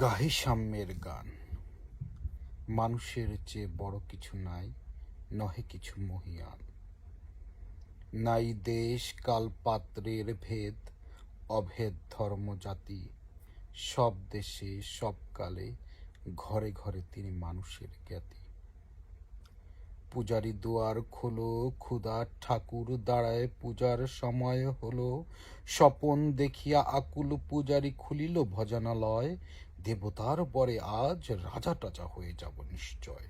গাহে সাম্যের গান। মানুষের চেয়ে বড় কিছু নাই, নহে কিছু মহিয়ান। নাই দেশ, কাল পাত্রের ভেদ, অভেদ ধর্ম জাতি। সব দেশে, সব কালে, ঘরে ঘরে তিনি মানুষের জ্ঞাতি। পূজারি দুয়ার খোলো ক্ষুদা ঠাকুর দাঁড়ায়, পূজার সময় হলো স্বপন দেখিয়া আকুল পূজারি খুলিল ভজনালয়। দেবতার পরে আজ রাজা টাজা হয়ে যাব নিশ্চয়।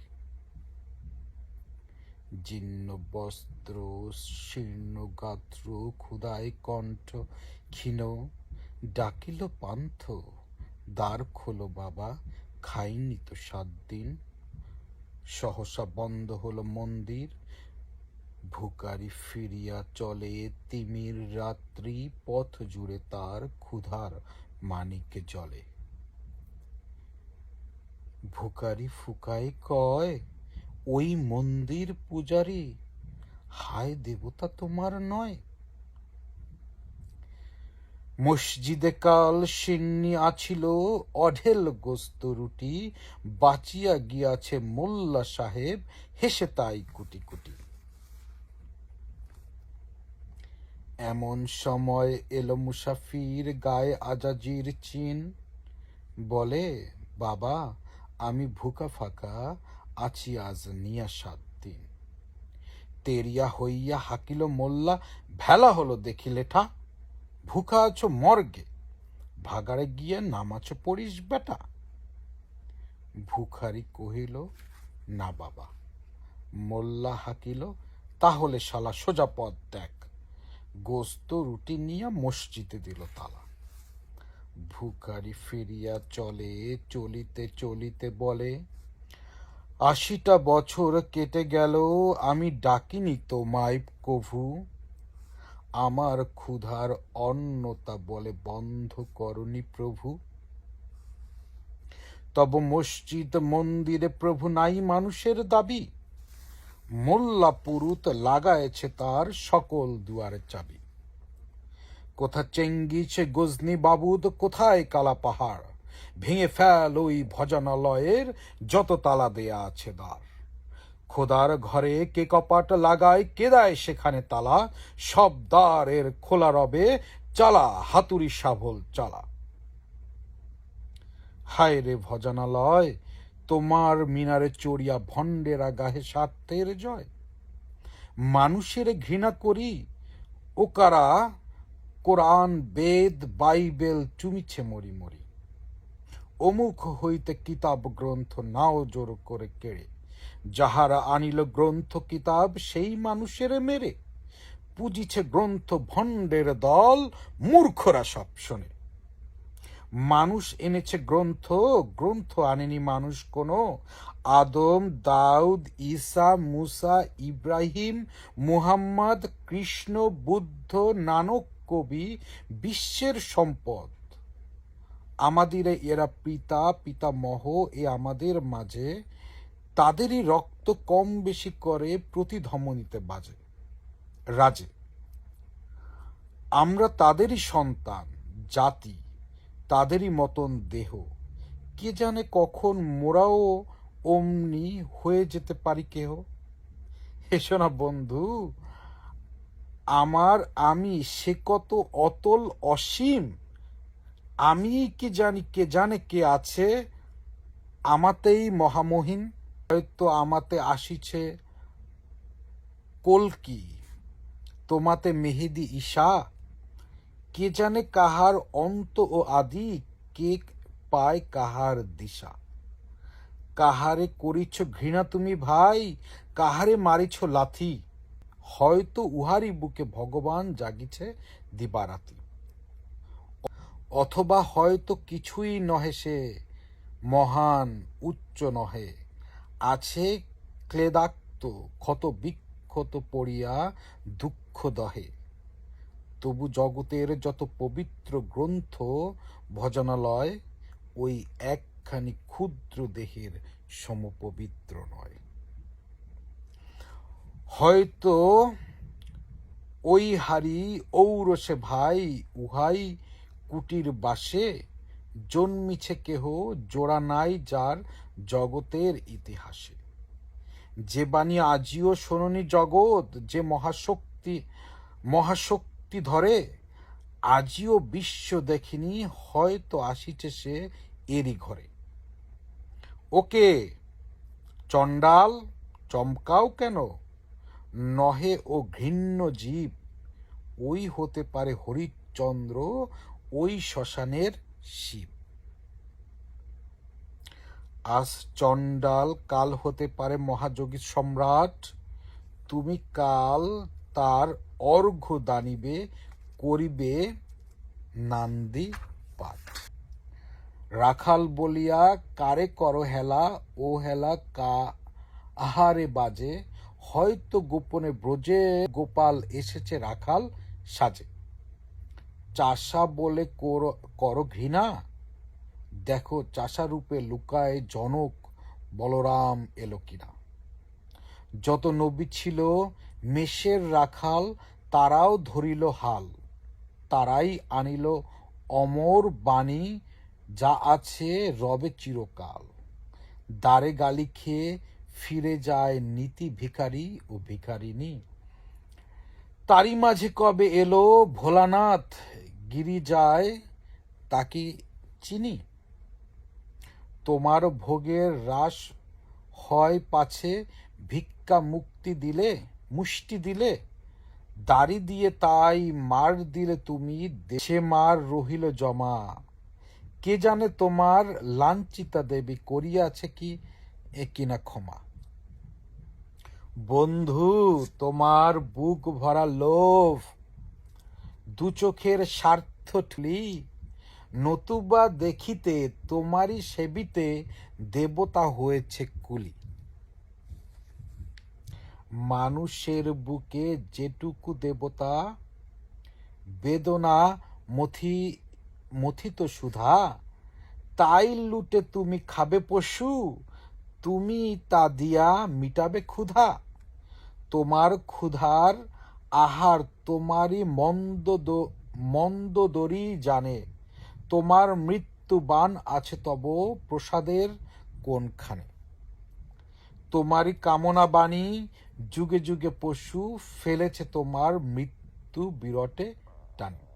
জীর্ণ বস্ত্র, শীর্ণ গাত্র, ক্ষুদায় কণ্ঠ, ক্ষীণ, ডাকিল পান্থ, দ্বার খোলো বাবা, খাইনি তো সাত দিন। সহসা বন্ধ হলো মন্দির, ভুকারি ফিরিয়া চলে তিমির রাত্রি, পথ জুড়ে তার ক্ষুধার মানিকে জলে। ভুকারি ফুকাই কয়, ওই মন্দির পূজারি, হায় দেবতা তোমার নয়। মসজিদে কাল সিন্নি আছিল, অঢেল গোস্ত রুটি, বাঁচিয়া গিয়াছে মোল্লা সাহেব, হেসে তাই কুটি কুটি। এমন সময় এলো মুসাফির গায়ে আজাজির চিন, বলে, বাবা আমি ভুকা ফাঁকা আছি আজ নিয়া সাত দিন। তেরিয়া হইয়া হাকিল মোল্লা, ভেলা হলো দেখিলে ঠা। ভুকা আছো মর্গে, ভাগাড়ে গিয়ে নামাছো পড়িস বেটা। ভুখারি কহিল, না বাবা, মোল্লা হাকিল, তাহলে শালা সোজা পথ দেখ। গোস্ত রুটি নিয়ে মসজিদে দিল তালা। ভুখারি ফিরিয়া চলে, চলিতে চলিতে বলে, আশিটা বছর কেটে গেল, আমি ডাকিনি তোমায় কভু। আমার ক্ষুধার অন্নতা বলে বন্ধ করনি প্রভু। তব মসজিদ, মন্দিরে প্রভু নাই মানুষের দাবি। মোল্লা পুরুত লাগায়েছে তার সকল দুয়ারের চাবি। কোথা চেঙ্গিছে গজনি বাবুদ, কোথায় কালা পাহাড়? ভেঙে ফেল ওই ভজনালয়ের যত তালা দেয়া আছে দ্বার। খোদার ঘরে কে কপাট লাগায়, কে দেয় সেখানে তালা? সব দ্বারের খোলা রবে চালা, হাতুড়ি শাবল চালা। হায় রে ভজনালয়, তোমার মিনারে চড়িয়া ভণ্ডেরা গাহে স্বার্থের জয়। মানুষের ঘৃণা করি ওকারা কোরআন, বেদ, বাইবেল, চুমিছে মরি মরি। অমুখ হইতে কিতাব গ্রন্থ নাও জোর করে কেড়ে। যাহারা আনিল গ্রন্থ কিতাব, সেই মানুষের মেরে। পুজিছে গ্রন্থ ভণ্ডের দল, মূর্খরা সব শোনে। মানুষ এনেছে গ্রন্থ গ্রন্থ আনেনি মানুষ কোনো। আদম, দাউদ, ঈসা, মুসা, ইব্রাহিম, মুহাম্মদ, কৃষ্ণ, বুদ্ধ, নানক কবি বিশ্বের সম্পদ। আমাদের এরা পিতা, পিতামহ, এ আমাদের মাঝে। তাদেরই রক্ত কম বেশি করে প্রতিধমনীতে বাজে, রাজে। আমরা তাদেরই সন্তান, জাতি, তাদেরই মতন দেহ। কে জানে কখন মোরাও অমনি হয়ে যেতে পারি কেহ? এসো না বন্ধু আমার আমি সে কত অতল অসীম? আমি কি জানি কে জানে কে আছে? আমাতেই মহামহিন, হয়তো আমাতে আসিছে কলকি, তোমাতে মেহেদি ঈশা। কে জানে কাহার অন্ত ও আদি, কে পায় কাহার দিশা। কাহারে করিছ ঘৃণা তুমি ভাই, কাহারে মারিছ লাথি। হয়তো উহারি বুকে ভগবান জাগিছে দিবারাতি। অথবা হয়তো কিছুই নহে সে, মহান উচ্চ নহে। আছে ক্লেদাক্ত, ক্ষত বিক্ষত পড়িয়া দুঃখ দহে। তবু জগতের যত পবিত্র গ্রন্থ, ভজনালয়, ওই একখানি ক্ষুদ্র দেহের সমপবিত্র নয়। হয়তো ওই হারি ঔরসে ভাই, উহাই কুটির বাসে, জন্মিছে কেহ জোড়া নাই যার জগতের ইতিহাসে। যে বাণী আজিও শোননি জগৎ, যে মহাশক্তি মহাশক্তি ধরে, আজিও বিশ্ব দেখিনি, হয়তো আসিছে সে এরই ঘরে। ওকে, চণ্ডাল, চমকাও কেন? নহে ও ঘৃণ্য জীব। ওই হতে পারে হরিশ্চন্দ্র, ওই শ্মশানের শিব। আজ চণ্ডাল, কাল হতে পারে মহাযোগী সম্রাট। তুমি কাল তার অর্ঘ্য দানিবে, করিবে নান্দি পাঠ। রাখাল বলিয়া, কারে কর হেলা, ও হেলা কা, আহারে বাজে হয়তো গোপনে ব্রজে গোপাল এসেছে রাখাল সাজে। চাষা বলে কর- ঘৃণা? দেখো চাষা রূপে লুকায় জনক বলরাম এলো কিনা। যত নবী ছিল মেষের রাখাল, তারাও ধরিল হাল। তারাই আনিল অমর বাণী, যা আছে রবে চিরকাল। দ্বারে গালি খেয়ে ফিরে যায় নীতি ভিখারি ও ভিখারিনী তারই মাঝে কবে এলো ভোলানাথ? গিরি যায় তাকে চিনি। তোমার ভোগের রাস হয় পাছে, ভিক্ষা মুক্তি দিলে, মুষ্টি দিলে। দাড়ি দিয়ে তাই মার দিলে তুমি, দেশে মার রহিল জমা। কে জানে তোমার লাঞ্ছিতা দেবী করিয়াছে কি, এ কিনা ক্ষমা। বন্ধু, তোমার বুক ভরা লোভ, দু চোখের স্বার্থ ঠলি, নতুবা দেখিতে তোমারই সেবিতে দেবতা হয়েছে কুলি। মানুষের বুকে যেটুকু দেবতা, বেদনা মথি, মথিত সুধা, তাই লুটে তুমি খাবে পশু, তুমি তা দিয়া মিটাবে ক্ষুধা। তোমার ক্ষুধার আহার তোমারই মন্দ মন্দদরি মন্দ দরি জানে। তোমার মৃত্যুবান আছে তব প্রসাদের কোনখানে? তোমারই কামনা বাণী যুগে যুগে পশু ফেলেছে তোমার মৃত্যু বিরটে টানে।